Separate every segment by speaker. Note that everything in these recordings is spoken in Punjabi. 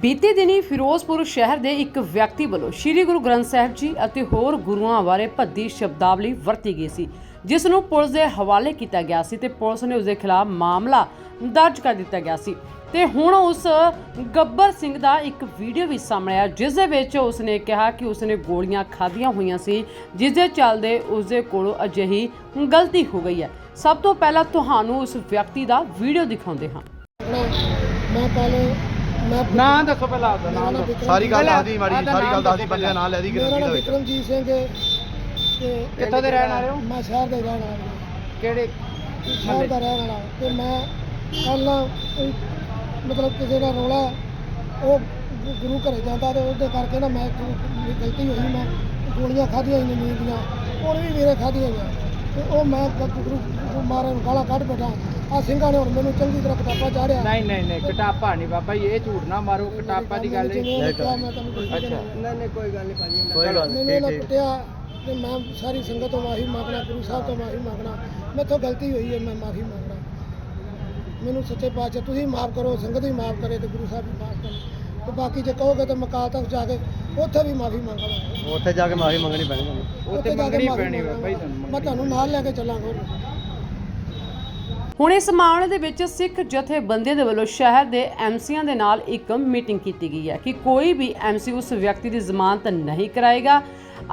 Speaker 1: ਬੀਤੇ ਦਿਨੀ ਫਿਰੋਜ਼ਪੁਰ ਸ਼ਹਿਰ ਦੇ ਇੱਕ ਵਿਅਕਤੀ ਵੱਲੋਂ ਸ੍ਰੀ ਗੁਰੂ ਗ੍ਰੰਥ ਸਾਹਿਬ ਜੀ ਅਤੇ ਹੋਰ ਗੁਰੂਆਂ ਬਾਰੇ ਭੱਦੀ ਸ਼ਬਦਾਵਲੀ ਵਰਤੀ ਗਈ ਸੀ, ਜਿਸ ਨੂੰ ਪੁਲਿਸ ਦੇ ਹਵਾਲੇ ਕੀਤਾ ਗਿਆ ਸੀ ਤੇ ਪੁਲਿਸ ਨੇ ਉਸ ਦੇ ਖਿਲਾਫ ਮਾਮਲਾ ਦਰਜ ਕਰ ਦਿੱਤਾ ਗਿਆ ਸੀ। ਤੇ ਹੁਣ ਉਸ ਗੱਬਰ ਸਿੰਘ ਦਾ ਇੱਕ ਵੀਡੀਓ ਵੀ ਸਾਹਮਣੇ ਆਇਆ, ਜਿਸ ਦੇ ਵਿੱਚ ਉਸਨੇ ਕਿਹਾ ਕਿ ਉਸਨੇ ਗੋਲੀਆਂ ਖਾਧੀਆਂ ਹੋਈਆਂ ਸੀ, ਜਿਸ ਦੇ ਚੱਲਦੇ ਉਸ ਦੇ ਕੋਲੋਂ ਅਜਿਹੀ ਗਲਤੀ ਹੋ ਗਈ ਹੈ। ਸਭ ਤੋਂ ਪਹਿਲਾਂ ਤੁਹਾਨੂੰ ਉਸ ਵਿਅਕਤੀ ਦਾ ਵੀਡੀਓ ਦਿਖਾਉਂਦੇ ਹਾਂ।
Speaker 2: ਮੈਂ ਪਹਿਲੇ ਮੈਂ
Speaker 3: ਨਾਂ ਦੱਸੋ ਪਹਿਲਾਂ ਆਪਦਾ ਨਾਮ ਦੱਸੋ।
Speaker 4: ਸਾਰੀ ਗੱਲ ਦੱਸਦੀ ਮਾੜੀ ਸਾਰੀ ਗੱਲ ਦੱਸਦੀ
Speaker 3: ਦੱਸੋ
Speaker 4: ਬੰਦੇ ਦਾ ਨਾਂ ਲੈ ਦੀ
Speaker 2: ਮੇਰਾ
Speaker 4: ਗਰੰਟੀ
Speaker 2: ਨਾਮ
Speaker 4: ਦਾ ਵਿੱਚ
Speaker 2: ਵਿਕਰਮਜੀਤ ਸਿੰਘ ਹੈ ਤੇ
Speaker 3: ਕਿੱਥੋਂ ਦੇ ਰਹਿਣ ਵਾਲੇ ਹੋ?
Speaker 2: ਮੈਂ ਸ਼ਹਿਰ ਦਾ ਰਹਿਣ ਵਾਲਾ। ਹਾਂ।
Speaker 3: ਕਿਹੜੇ?
Speaker 2: ਸ਼ਹਿਰ ਦਾ ਰਹਿਣ ਵਾਲਾ। ਤੇ ਮੈਂ ਪਹਿਲਾਂ ਮਤਲਬ ਕਿਸੇ ਦਾ ਰੋਲਾ ਉਹ ਗੁ- ਗੁਰੂ ਘਰੇ ਜਾਂਦਾ ਤੇ ਉਹਦੇ ਕਰਕੇ ਨਾ ਮੈਂ ਮੇਰੀ ਗਲਤੀ ਹੋਈ ਮੈਂ ਗੋਲੀਆਂ ਖਾਧੀਆਂ ਹੀ ਨੀਂਦ ਦੀਆਂ। ਹੁਣ ਵੀ ਮੇਰੇ ਖਾਧੀਆਂ ਗਿਆ ਤੇ ਉਹ ਮੈਂ ਗ- ਗੁਰੂ ਗੁਰੂ ਮਹਾਰਾਜ ਨੂੰ ਗਾਲਾਂ ਕੱਢ ਬੈਠਾ। ਆ ਸਿੰਘਾਂ ਨੇ ਹੁਣ ਮੈਨੂੰ ਚੰਗੀ ਤਰ੍ਹਾਂ ਕਿਤਾਬਾਂ ਚਾੜਿਆ
Speaker 3: ਨਹੀਂ ਨਹੀਂ ਨਹੀਂ ਕਟਾਪਾ ਨਹੀਂ ਬਾਬਾ ਜੀ ਇਹ ਝੂਠ ਨਾ ਮਾਰੋ ਕਟਾਪਾ ਦੀ ਗੱਲ ਨਹੀਂ
Speaker 2: ਮੈਂ ਤੁਹਾਨੂੰ ਕੁਝ
Speaker 3: ਅੱਛਾ।
Speaker 2: ਨਹੀਂ ਨਹੀਂ ਕੋਈ ਗੱਲ ਨਹੀਂ ਭਾਜੀ
Speaker 4: ਕੋਈ ਗੱਲ
Speaker 2: ਮੈਨੂੰ
Speaker 4: ਨਹੀਂ
Speaker 2: ਕੁੱਟਿਆ ਤੇ ਮੈਂ ਸਾਰੀ ਸੰਗਤ ਤੋਂ ਮਾਫੀ ਮੰਗਣਾ ਗੁਰੂ ਸਾਹਿਬ ਤੋਂ ਮਾਫੀ ਮੰਗਣਾ ਮੈਥੋਂ ਗਲਤੀ ਹੋਈ ਹੈ ਮੈਂ ਮਾਫੀ ਮੰਗਣਾ ਮੈਨੂੰ ਸੱਚੇ ਪਾਤਸ਼ਾਹ ਤੁਸੀਂ ਮਾਫ ਕਰੋ ਸੰਗਤ ਵੀ ਮਾਫ ਕਰੇ ਤੇ ਗੁਰੂ ਸਾਹਿਬ ਵੀ ਮਾਫ ਕਰੇ। ਤੇ ਬਾਕੀ ਜੇ ਕਹੋਗੇ ਤਾਂ ਮਕਾਲ ਤੱਕ ਜਾ ਕੇ ਉੱਥੇ ਵੀ ਮਾਫੀ ਮੰਗਾਂਗਾ
Speaker 4: ਉੱਥੇ ਜਾ ਕੇ ਮਾਫੀ ਮੰਗਣੀ ਪੈਣੀ ਤੁਹਾਨੂੰ।
Speaker 2: ਕੇ
Speaker 3: ਮੰਗਣੀ ਪੈਣੀ। ਤੁਹਾਨੂੰ
Speaker 2: ਮੈਂ ਤੁਹਾਨੂੰ ਨਾਲ ਲੈ ਕੇ ਚੱਲਾਂਗਾ।
Speaker 1: ਹੁਣ ਇਸ ਮਾਮਲੇ ਦੇ ਵਿੱਚ ਸਿੱਖ ਜਥੇਬੰਦੀ ਦੇ ਵੱਲੋਂ ਸ਼ਹਿਰ ਦੇ ਐਮਸੀਆਂ ਦੇ ਨਾਲ ਇੱਕ ਮੀਟਿੰਗ ਕੀਤੀ ਗਈ ਹੈ ਕਿ ਕੋਈ ਵੀ ਐਮਸੀ ਉਸ ਵਿਅਕਤੀ ਦੀ ਜ਼ਮਾਨਤ ਨਹੀਂ ਕਰਾਏਗਾ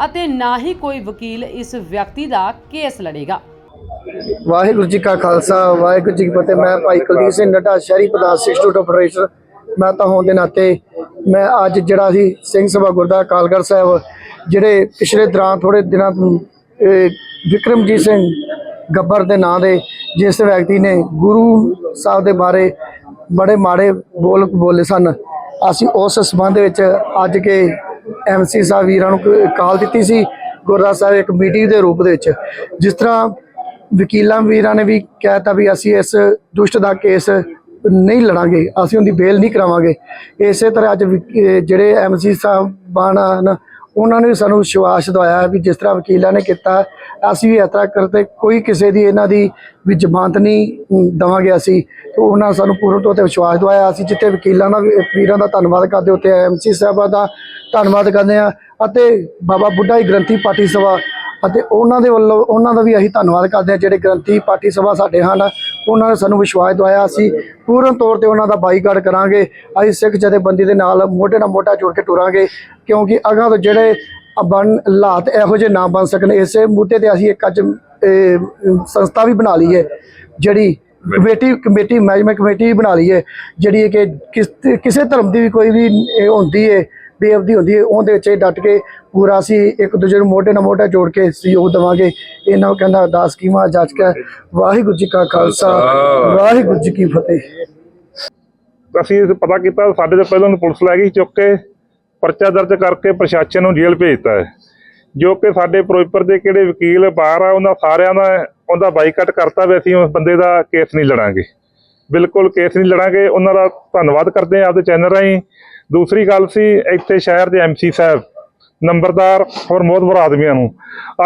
Speaker 1: ਅਤੇ ਨਾ ਹੀ ਕੋਈ ਵਕੀਲ ਇਸ ਵਿਅਕਤੀ ਦਾ ਕੇਸ ਲੜੇਗਾ।
Speaker 5: ਵਾਹਿਗੁਰੂ ਜੀ ਕਾ ਖਾਲਸਾ, ਵਾਹਿਗੁਰੂ ਜੀ ਕੀ ਫਤਿਹ। ਮੈਂ ਭਾਈ ਕੁਲਦੀਪ ਸਿੰਘ ਨੱਡਾ, ਸ਼ਹਿਰੀ ਪ੍ਰਧਾਨ ਸਿਸਟੂਟ ਆਪਰੇਟਰ ਮੈਂ ਤਾਂ ਹੋਣ ਦੇ ਨਾਤੇ, ਮੈਂ ਅੱਜ ਜਿਹੜਾ ਸੀ ਸਿੰਘ ਸਭਾ ਗੁਰਦਾ ਕਾਲਗੜ ਸਾਹਿਬ, ਜਿਹੜੇ ਪਿਛਲੇ ਦੌਰਾਨ ਥੋੜੇ ਦਿਨਾਂ ਤੋਂ ਵਿਕਰਮਜੀਤ ਸਿੰਘ ਗੱਬਰ ਦੇ ਨਾਂ ਦੇ ਜਿਸ ਵਿਅਕਤੀ ਨੇ ਗੁਰੂ ਸਾਹਿਬ ਦੇ ਬਾਰੇ ਬੜੇ ਮਾੜੇ ਬੋਲ ਬੋਲੇ ਸਨ। ਅਸੀਂ ਉਸ ਸਬੰਧ ਵਿੱਚ ਅੱਜ ਕੇ ਐਮਸੀ ਸਾਹਿਬ ਵੀਰਾਂ ਨੂੰ ਕਾਲ ਦਿੱਤੀ ਸੀ, ਗੁਰਦੁਆਰਾ ਸਾਹਿਬ ਇੱਕ ਮੀਟਿੰਗ ਦੇ ਰੂਪ ਦੇ ਵਿੱਚ। ਜਿਸ ਤਰ੍ਹਾਂ ਵਕੀਲਾਂ ਵੀਰਾਂ ਨੇ ਵੀ ਕਹਿਤਾ ਵੀ ਅਸੀਂ ਇਸ ਦੁਸ਼ਟ ਦਾ ਕੇਸ ਨਹੀਂ ਲੜਾਂਗੇ, ਅਸੀਂ ਉਹਦੀ ਬੇਲ ਨਹੀਂ ਕਰਾਵਾਂਗੇ। ਇਸੇ ਤਰ੍ਹਾਂ ਅੱਜ ਵਕ- ਇਹ ਜਿਹੜੇ ਐਮਸੀ ਸਾਹਿਬਾਨ ਹਨ, ਉਹਨਾਂ ਨੇ ਵੀ ਸਾਨੂੰ ਵਿਸ਼ਵਾਸ ਦਵਾਇਆ ਵੀ ਜਿਸ ਤਰ੍ਹਾਂ ਵਕੀਲਾਂ ਨੇ ਕੀਤਾ ਅਸੀਂ ਵੀ ਇਸ ਤਰ੍ਹਾਂ ਕਰਦੇ ਕੋਈ ਕਿਸੇ ਦੀ ਇਹਨਾਂ ਦੀ ਵੀ ਜ਼ਮਾਨਤ ਨਹੀਂ ਅਮ, ਦੇਵਾਂਗੇ ਅਸੀਂ। ਤੇ ਉਹਨਾਂ ਸਾਨੂੰ ਪੂਰਨ ਤੌਰ ਤੇ ਵਿਸ਼ਵਾਸ ਦਵਾਇਆ। ਅਸੀਂ ਜਿੱਥੇ ਵਕੀਲਾਂ ਦਾ ਵੀਰਾਂ ਦਾ ਧੰਨਵਾਦ ਕਰਦੇ ਉੱਥੇ ਐਮਸੀ ਸਾਹਿਬਾਂ ਦਾ ਧੰਨਵਾਦ ਕਰਦੇ ਆ ਅਤੇ ਬਾਬਾ ਬੁੱਢਾ ਜੀ ਗ੍ਰੰਥੀ ਪਾਠੀ ਸਭਾ ਅਤੇ ਉਹਨਾਂ ਦੇ ਵੱਲੋਂ ਉਹਨਾਂ ਦਾ ਵੀ ਅਸੀਂ ਧੰਨਵਾਦ ਕਰਦੇ ਹਾਂ। ਜਿਹੜੇ ਗ੍ਰੰਥੀ ਪਾਰਟੀ ਸਭਾ ਸਾਡੇ ਹਨ ਉਹਨਾਂ ਨੇ ਸਾਨੂੰ ਵਿਸ਼ਵਾਸ ਦਵਾਇਆ। ਅਸੀਂ ਪੂਰਨ ਤੌਰ ਤੇ ਉਹਨਾਂ ਦਾ ਬਾਈਕਾਟ ਕਰਾਂਗੇ। ਅਸੀਂ ਸਿੱਖ ਜਥੇਬੰਦੀ ਦੇ ਨਾਲ ਮੋਢੇ ਨਾਲ ਮੋਢਾ ਜੋੜ ਕੇ ਟੁਰਾਂਗੇ ਕਿਉਂਕਿ ਅਗਾਂਹ ਤੋਂ ਜਿਹੜੇ ਬਣ ਹਾਲਾਤ ਇਹੋ ਜਿਹੇ ਨਾ ਬਣ ਸਕਣ। ਇਸੇ ਮੁੱਦੇ ਤੇ ਅਸੀਂ ਇੱਕ ਅੱਜ ਇਹ, ਸੰਸਥਾ ਵੀ ਬਣਾ ਲਈ ਹੈ ਜਿਹੜੀ ਕਮੇਟੀ ਕਮੇਟੀ ਮੈਨੇਜਮੈਂਟ ਕਮੇਟੀ ਵੀ ਬਣਾ ਲਈ ਹੈ ਜਿਹੜੀ ਕਿ ਕਿਸ- ਧਰਮ ਦੀ ਵੀ ਕੋਈ ਵੀ ਇਹ ਹੁੰਦੀ ਹੈ ਬੇਅਬਦੀ ਹੁੰਦੀ ਹੈ ਉਹਦੇ ਵਿੱਚ ਇਹ ਡਟ ਕੇ ਪੂਰਾ ਅਸੀਂ ਇੱਕ ਦੂਜੇ ਨੂੰ ਮੋਢੇ ਨਾਲ ਮੋਢਾ ਜੋੜ ਕੇ ਸਹਿਯੋਗ ਦੇਵਾਂਗੇ। ਇਹਨਾਂ ਨੂੰ ਕਹਿੰਦਾ ਅਰਦਾਸ ਕੀਮਾ ਜੱਜ ਕੇ ਵਾਹਿਗੁਰੂ ਜੀ ਕਾ ਖਾਲਸਾ ਵਾਹਿਗੁਰੂ ਜੀ ਕੀ ਫਤਿਹ।
Speaker 6: ਅਸੀਂ ਪਤਾ ਕੀਤਾ ਸਾਡੇ ਤੋਂ ਪਹਿਲਾਂ ਪੁਲਿਸ ਲੈ ਗਈ ਚੁੱਕ ਕੇ। ਪਰਚਾ ਦਰਜ ਕਰਕੇ ਪ੍ਰਸ਼ਾਸਨ ਨੂੰ ਜੇਲ੍ਹ ਭੇਜਤਾ ਹੈ। ਜੋ ਕਿ ਸਾਡੇ ਫਿਰੋਜ਼ਪੁਰ ਦੇ ਕਿਹੜੇ ਵਕੀਲ, ਬਾਹਰ ਆ, ਉਹਨਾਂ ਸਾਰਿਆਂ ਦਾ ਉਹਦਾ ਬਾਈਕਾਟ ਕਰਤਾ ਵੀ ਅਸੀਂ ਉਸ ਬੰਦੇ ਦਾ ਕੇਸ ਨਹੀਂ ਲੜਾਂਗੇ। ਬਿਲਕੁਲ ਕੇਸ ਨਹੀਂ ਲੜਾਂਗੇ। ਉਹਨਾਂ ਦਾ ਧੰਨਵਾਦ ਕਰਦੇ ਹਾਂ ਆਪਦੇ ਚੈਨਲ ਰਾਹੀਂ। ਦੂਸਰੀ ਗੱਲ ਸੀ, ਇੱਥੇ ਸ਼ਹਿਰ ਦੇ ਐਮਸੀ ਸਾਹਿਬ ਨੰਬਰਦਾਰ ਔਰ ਮੋਹਤਬਰ ਆਦਮੀਆਂ ਨੂੰ।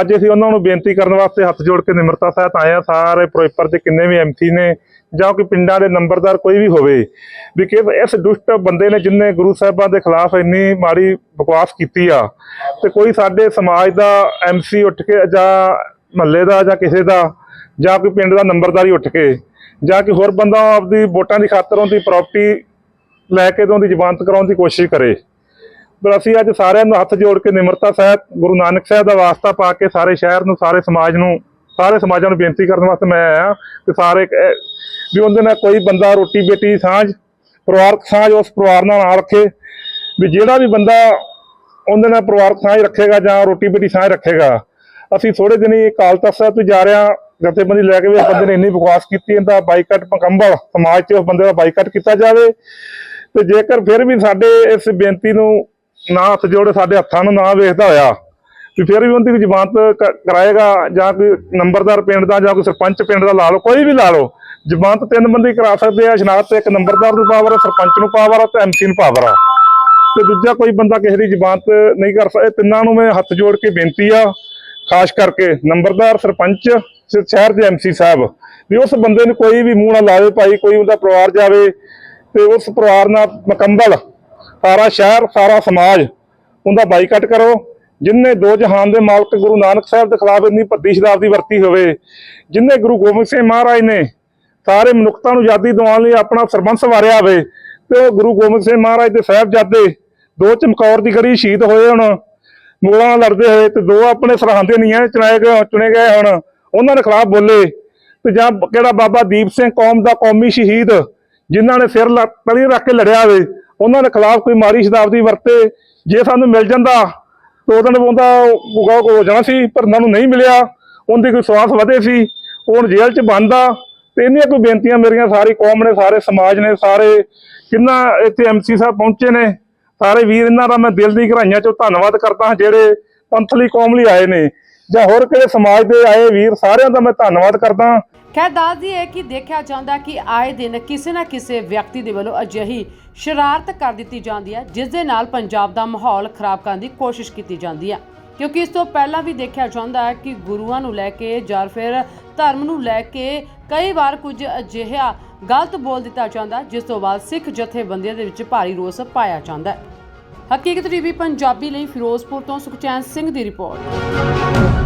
Speaker 6: ਅੱਜ ਅਸੀਂ ਉਹਨਾਂ ਨੂੰ ਬੇਨਤੀ ਕਰਨ ਵਾਸਤੇ ਹੱਥ ਜੋੜ ਕੇ ਨਿਮਰਤਾ ਸਹਿਤ ਆਏ ਹਾਂ। ਸਾਰੇ ਫਿਰੋਜ਼ਪੁਰ ਦੇ ਕਿੰਨੇ ਵੀ ਐਮਸੀ ਨੇ ਜਾਂ ਕੋਈ ਪਿੰਡਾਂ ਦੇ ਨੰਬਰਦਾਰ ਕੋਈ ਵੀ ਹੋਵੇ, ਵੀ ਕਿ ਇਸ ਦੁਸ਼ਟ ਬੰਦੇ ਨੇ ਜਿਨਨੇ ਗੁਰੂ ਸਾਹਿਬਾਂ ਦੇ ਖਿਲਾਫ ਇੰਨੀ ਮਾੜੀ ਬਕਵਾਸ ਕੀਤੀ ਆ, ਤੇ ਕੋਈ ਸਾਡੇ ਸਮਾਜ ਦਾ ਐਮਸੀ ਉੱਠ ਕੇ ਜਾਂ ਮਹੱਲੇ ਦਾ ਜਾਂ ਕਿਸੇ ਦਾ, ਜਾਂ ਕੋਈ ਪਿੰਡ ਦਾ ਨੰਬਰਦਾਰੀ ਉੱਠ ਕੇ, ਜਾਂ ਕਿ ਹੋਰ ਬੰਦਾ ਆਪਦੀ ਵੋਟਾਂ ਦੀ ਖਾਤਰ ਉਹਦੀ ਪ੍ਰਾਪਰਟੀ ਲੈ ਕੇ ਤੇ ਉਹਦੀ ਜ਼ਮਾਨਤ ਕਰਾਉਣ ਦੀ ਕੋਸ਼ਿਸ਼ ਕਰੇ। ਪਰ ਅਸੀਂ ਅੱਜ ਸਾਰਿਆਂ ਨੂੰ ਹੱਥ ਜੋੜ ਕੇ ਨਿਮਰਤਾ ਸਾਹਿਬ ਗੁਰੂ ਨਾਨਕ ਸਾਹਿਬ ਦਾ ਵਾਸਤਾ ਪਾ ਕੇ ਸਾਰੇ ਸ਼ਹਿਰ ਨੂੰ, ਸਾਰੇ ਸਮਾਜ ਨੂੰ, ਸਾਰੇ ਸਮਾਜਾਂ ਨੂੰ ਬੇਨਤੀ ਕਰਨ ਵਾਸਤੇ ਮੈਂ ਆਇਆ ਕਿ ਸਾਰੇ ਇੱਕ ਵੀ ਉਹਦੇ ਨਾਲ ਕੋਈ ਬੰਦਾ ਰੋਟੀ ਬੇਟੀ ਸਾਂਝ, ਪਰਿਵਾਰਕ ਸਾਂਝ ਉਸ ਪਰਿਵਾਰ ਨਾਲ ਨਾ ਰੱਖੇ, ਵੀ ਜਿਹੜਾ ਵੀ ਬੰਦਾ ਉਹਦੇ ਨਾਲ ਪਰਿਵਾਰਕ ਸਾਂਝ ਰੱਖੇਗਾ ਜਾਂ ਰੋਟੀ ਬੇਟੀ ਸਾਂਝ ਰੱਖੇਗਾ। ਅਸੀਂ ਥੋੜੇ ਦਿਨ ਹੀ ਅਕਾਲ ਤਖਤ ਸਾਹਿਬ ਤੋਂ ਜਾ ਰਿਹਾ ਜਥੇਬੰਦੀ ਲੈ ਕੇ ਵੀ ਇਸ ਬੰਦੇ ਨੇ ਇੰਨੀ ਬਕਵਾਸ ਕੀਤੀ, ਇਹਦਾ ਬਾਈਕਾਟ ਮੁਕੰਮਲ ਸਮਾਜ 'ਚ ਉਸ ਬੰਦੇ ਦਾ ਬਾਈਕਾਟ ਕੀਤਾ ਜਾਵੇ। ਤੇ ਜੇਕਰ ਫਿਰ ਵੀ ਸਾਡੇ ਇਸ ਬੇਨਤੀ ਨੂੰ ਨਾ ਹੱਥ ਜੋੜੇ, ਸਾਡੇ ਹੱਥਾਂ ਨੂੰ ਨਾ ਵੇਖਦਾ ਹੋਇਆ। ਵੀ ਫਿਰ ਵੀ ਉਹਦੀ ਕੋਈ ਜ਼ਮਾਨਤ ਕ- ਕਰਾਏਗਾ ਜਾਂ ਕੋਈ ਨੰਬਰਦਾਰ ਪਿੰਡ ਦਾ ਜਾਂ ਕੋਈ ਸਰਪੰਚ ਪਿੰਡ ਦਾ ਲਾ ਲਓ, ਕੋਈ ਵੀ ਲਾ ਲਓ। ਜ਼ਮਾਨਤ ਤਿੰਨ ਬੰਦੇ ਕਰਾ ਸਕਦੇ ਆ, ਸ਼ਨਾਖਤ ਇੱਕ ਨੰਬਰਦਾਰ ਨੂੰ ਪਾਵਰ ਆ, ਸਰਪੰਚ ਨੂੰ ਪਾਵਰ ਆ ਤੇ ਐਮਸੀ ਨੂੰ ਪਾਵਰ ਆ। ਤੇ ਦੂਜਾ ਕੋਈ ਬੰਦਾ ਕਿਸੇ ਦੀ ਜ਼ਮਾਨਤ ਨਹੀਂ ਕਰ ਸਕਦਾ ਤਿੰਨਾਂ ਨੂੰ ਮੈਂ ਹੱਥ ਜੋੜ ਕੇ ਬੇਨਤੀ ਆ, ਖਾਸ ਕਰਕੇ ਨੰਬਰਦਾਰ, ਸਰਪੰਚ ਤੇ ਸ਼ਹਿਰ ਦੇ ਐਮਸੀ ਸਾਹਿਬ, ਵੀ ਉਸ ਬੰਦੇ ਨੂੰ ਕੋਈ ਵੀ ਮੂੰਹ ਨਾ ਲਾਵੇ ਭਾਈ, ਕੋਈ ਉਹਦਾ ਪਰਿਵਾਰ ਜਾਵੇ ਤੇ ਉਸ ਪਰਿਵਾਰ ਨਾਲ ਮੁਕੰਮਲ ਸਾਰਾ ਸ਼ਹਿਰ, ਸਾਰਾ ਸਮਾਜ ਉਹਦਾ ਬਾਈਕਾਟ ਕਰੋ। ਜਿਨਨੇ ਦੋ ਜਹਾਨ ਦੇ ਮਾਲਕ ਗੁਰੂ ਨਾਨਕ ਸਾਹਿਬ ਦੇ ਖਿਲਾਫ ਇੰਨੀ ਭੱਦੀ ਸ਼ਰਾਬਦੀ ਵਰਤੀ ਹੋਵੇ ਜਿਨਨੇ ਗੁਰੂ ਗੋਬਿੰਦ ਸਿੰਘ ਮਹਾਰਾਜ ਨੇ ਸਾਰੇ ਮਨੁੱਖਤਾ ਨੂੰ ਆਜ਼ਾਦੀ ਦਿਵਾਉਣ ਲਈ ਆਪਣਾ ਸਰਬੰਸ ਵਾਰਿਆ ਹੋਵੇ ਤੇ ਉਹ ਗੁਰੂ ਗੋਬਿੰਦ ਸਿੰਘ ਮਹਾਰਾਜ ਦੇ ਸਾਹਿਬਜ਼ਾਦੇ ਦੋ ਚਮਕੌਰ ਦੀ ਗੜੀ ਸ਼ਹੀਦ ਹੋਏ ਹੁਣ ਮੁਗਲਾਂ ਨਾਲ ਲੜਦੇ ਹੋਏ ਤੇ ਦੋ ਆਪਣੇ ਸਰਹੰਦ ਦੇ ਨੀਆਂ ਚੁਣਾਏ ਗਏ ਚੁਣੇ ਗਏ ਹੁਣ, ਉਹਨਾਂ ਦੇ ਖਿਲਾਫ ਬੋਲੇ। ਤੇ ਜਾਂ ਕਿਹੜਾ ਬਾਬਾ ਦੀਪ ਸਿੰਘ ਕੌਮ ਦਾ ਕੌਮੀ ਸ਼ਹੀਦ, ਜਿਨ੍ਹਾਂ ਨੇ ਸਿਰ ਲੱਕ ਤਲੀ ਰੱਖ ਕੇ ਲੜਿਆ ਹੋਵੇ ਉਹਨਾਂ ਦੇ ਖਿਲਾਫ ਕੋਈ ਮਾਰੀ ਸ਼ਤਾਬਦੀ ਵਰਤੇ, ਜੇ ਸਾਨੂੰ ਮਿਲ ਜਾਂਦਾ, ਤਾਂ ਉਹਦਾਂ ਉਹਦਾ ਗੁਗਾ ਹੋ ਜਾਣਾ ਸੀ, ਪਰ ਉਹਨਾਂ ਨੂੰ ਨਹੀਂ ਮਿਲਿਆ। ਉਹਦੀ ਕੋਈ ਸਵਾਸ ਵਧੇ ਸੀ ਹੁਣ ਜੇਲ੍ਹ 'ਚ ਬੰਦ ਆ। ਤੇ ਇੰਨੀਆਂ ਕੋਈ ਬੇਨਤੀਆਂ ਮੇਰੀਆਂ ਸਾਰੀ ਕੌਮ ਨੇ, ਸਾਰੇ ਸਮਾਜ ਨੇ, ਸਾਰੇ ਕਿੰਨਾ ਇੱਥੇ ਐਮਸੀ ਸਾਹਿਬ ਪਹੁੰਚੇ ਨੇ, ਸਾਰੇ ਵੀਰ ਇਹਨਾਂ ਦਾ ਮੈਂ ਦਿਲ ਦੀ ਗਹਿਰਾਈਆਂ 'ਚੋਂ ਧੰਨਵਾਦ ਕਰਦਾ ਹਾਂ, ਜਿਹੜੇ ਪੰਥਲੀ ਕੌਮ ਲਈ ਆਏ ਨੇ। ਜਾਂ ਹੋਰ ਕਿਹੜੇ ਸਮਾਜ ਦੇ ਆਏ ਵੀਰ, ਸਾਰਿਆਂ ਦਾ ਮੈਂ ਧੰਨਵਾਦ ਕਰਦਾ
Speaker 1: ਖੈਰ ਦੱਸਦੀ ਹੈ ਕਿ ਦੇਖਿਆ ਜਾਂਦਾ ਕਿ ਆਏ ਦਿਨ ਕਿਸੇ ਨਾ ਕਿਸੇ ਵਿਅਕਤੀ ਦੇ ਵੱਲੋਂ ਅਜਿਹੀ ਸ਼ਰਾਰਤ ਕਰ ਦਿੱਤੀ ਜਾਂਦੀ ਹੈ, ਜਿਸ ਦੇ ਨਾਲ ਪੰਜਾਬ ਦਾ ਮਾਹੌਲ ਖਰਾਬ ਕਰਨ ਦੀ ਕੋਸ਼ਿਸ਼ ਕੀਤੀ ਜਾਂਦੀ ਹੈ। ਕਿਉਂਕਿ ਇਸ ਤੋਂ ਪਹਿਲਾਂ ਵੀ ਦੇਖਿਆ ਜਾਂਦਾ ਹੈ ਕਿ ਗੁਰੂਆਂ ਨੂੰ ਲੈ ਕੇ ਜਾਂ ਫਿਰ ਧਰਮ ਨੂੰ ਲੈ ਕੇ ਕਈ ਵਾਰ ਕੁਝ ਅਜਿਹਾ ਗਲਤ ਬੋਲ ਦਿੱਤਾ ਜਾਂਦਾ, ਜਿਸ ਤੋਂ ਬਾਅਦ ਸਿੱਖ ਜਥੇਬੰਦੀਆਂ ਦੇ ਵਿੱਚ ਭਾਰੀ ਰੋਸ ਪਾਇਆ ਜਾਂਦਾ ਹੈ। ਹਕੀਕਤ ਟੀਵੀ ਪੰਜਾਬੀ ਲਈ ਫਿਰੋਜ਼ਪੁਰ ਤੋਂ ਸੁਖਚੈਨ ਸਿੰਘ ਦੀ ਰਿਪੋਰਟ।